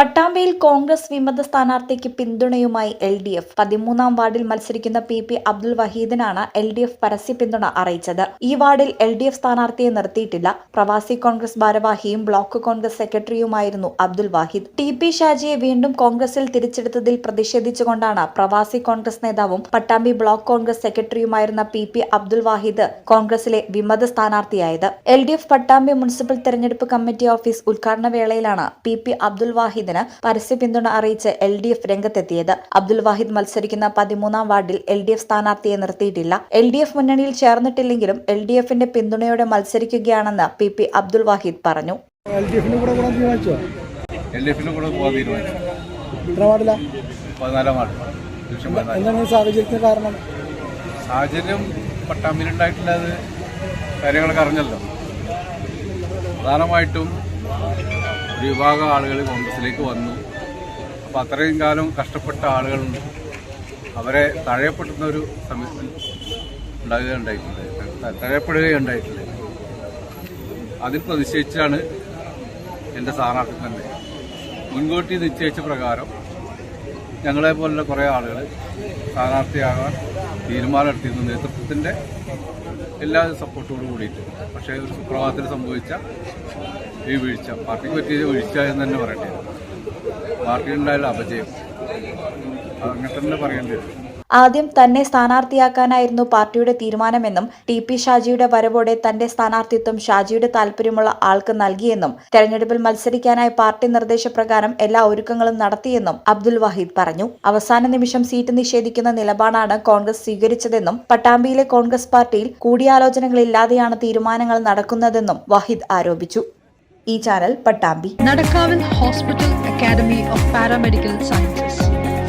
പട്ടാമ്പിയിൽ കോൺഗ്രസ് വിമത സ്ഥാനാർത്ഥിക്ക് പിന്തുണയുമായി എൽ ഡി എഫ്. പതിമൂന്നാം വാർഡിൽ മത്സരിക്കുന്ന പി പി അബ്ദുൽ വഹീദിനാണ് എൽ ഡി എഫ് പരസ്യ പിന്തുണ അറിയിച്ചത്. ഈ വാർഡിൽ എൽ ഡി എഫ് സ്ഥാനാർത്ഥിയെ നിർത്തിയിട്ടില്ല. പ്രവാസി കോൺഗ്രസ് ഭാരവാഹിയും ബ്ലോക്ക് കോൺഗ്രസ് സെക്രട്ടറിയുമായിരുന്നു അബ്ദുൽ വാഹിദ്. ടി പി ഷാജിയെ വീണ്ടും കോൺഗ്രസിൽ തിരിച്ചെടുത്തതിൽ പ്രതിഷേധിച്ചുകൊണ്ടാണ് പ്രവാസി കോൺഗ്രസ് നേതാവും പട്ടാമ്പി ബ്ലോക്ക് കോൺഗ്രസ് സെക്രട്ടറിയുമായിരുന്ന പി പി അബ്ദുൽ വാഹിദ് കോൺഗ്രസിലെ വിമത സ്ഥാനാർത്ഥിയായത്. L D F Pattambi municipal തെരഞ്ഞെടുപ്പ് കമ്മിറ്റി ഓഫീസ് ഉദ്ഘാടന വേളയിലാണ് പി പി അബ്ദുൽ വാഹിദിന് പരസ്യ പിന്തുണ അറിയിച്ച് എൽ ഡി എഫ് രംഗത്തെത്തിയത്. അബ്ദുൽ വാഹിദ് മത്സരിക്കുന്ന പതിമൂന്നാം വാർഡിൽ എൽ ഡി എഫ് സ്ഥാനാർത്ഥിയെ നിർത്തിയിട്ടില്ല. എൽ ഡി എഫ് മുന്നണിയിൽ ചേർന്നിട്ടില്ലെങ്കിലും എൽ ഡി എഫിന്റെ പിന്തുണയോടെ മത്സരിക്കുകയാണെന്ന് പി പി അബ്ദുൽ വാഹിദ് പറഞ്ഞു. സാഹചര്യം പട്ടാമ്പിയിലുണ്ടായിട്ടുള്ളത് കാര്യങ്ങളൊക്കെ അറിഞ്ഞല്ലോ. പ്രധാനമായിട്ടും ഒരു വിഭാഗം ആളുകൾ കോൺഗ്രസിലേക്ക് വന്നു. അപ്പോൾ അത്രയും കാലം കഷ്ടപ്പെട്ട ആളുകളുണ്ട്. അവരെ തഴയപ്പെടുന്ന ഒരു സമയത്ത് ഉണ്ടാകുകയുണ്ടായിട്ടുണ്ട് തഴയപ്പെടുകയുണ്ടായിട്ടുണ്ട് അതിൽ പ്രതിഷേധിച്ചാണ് എന്റെ സ്ഥാനാർത്ഥി തന്നെ. മുൻകൂട്ടി നിശ്ചയിച്ച പ്രകാരം ഞങ്ങളെ പോലുള്ള കുറേ ആളുകൾ സ്ഥാനാർത്ഥിയാകാൻ തീരുമാനമെടുത്തിരുന്നു നേതൃത്വത്തിന്റെ എല്ലാ സപ്പോർട്ടോടും കൂടിയിട്ട്. പക്ഷേ ഒരു സുപ്രഭാതത്തിൽ സംഭവിച്ച ഈ വീഴ്ച പാർട്ടിക്ക് പറ്റിയ വീഴ്ച എന്ന് തന്നെ പറയേണ്ടി വരും. പാർട്ടിയിലുണ്ടായാലും അപജയം. അങ്ങനെ തന്നെ പറയേണ്ടി വരും. ആദ്യം തന്നെ സ്ഥാനാർത്ഥിയാക്കാനായിരുന്നു പാർട്ടിയുടെ തീരുമാനമെന്നും ടി പി ഷാജിയുടെ വരവോടെ തന്റെ സ്ഥാനാർത്ഥിത്വം ഷാജിയുടെ താൽപര്യമുള്ള ആൾക്ക് നൽകിയെന്നും തെരഞ്ഞെടുപ്പിൽ മത്സരിക്കാനായി പാർട്ടി നിർദ്ദേശപ്രകാരം എല്ലാ ഒരുക്കങ്ങളും നടത്തിയെന്നും അബ്ദുൽ വാഹിദ് പറഞ്ഞു. അവസാന നിമിഷം സീറ്റ് നിഷേധിക്കുന്ന നിലപാടാണ് കോൺഗ്രസ് സ്വീകരിച്ചതെന്നും പട്ടാമ്പിയിലെ കോൺഗ്രസ് പാർട്ടിയിൽ കൂടിയാലോചനകളില്ലാതെയാണ് തീരുമാനങ്ങൾ നടക്കുന്നതെന്നും വാഹിദ് ആരോപിച്ചു. ഈ channel Pattambi. നടക്കാവിൽ hospital academy of paramedical sciences.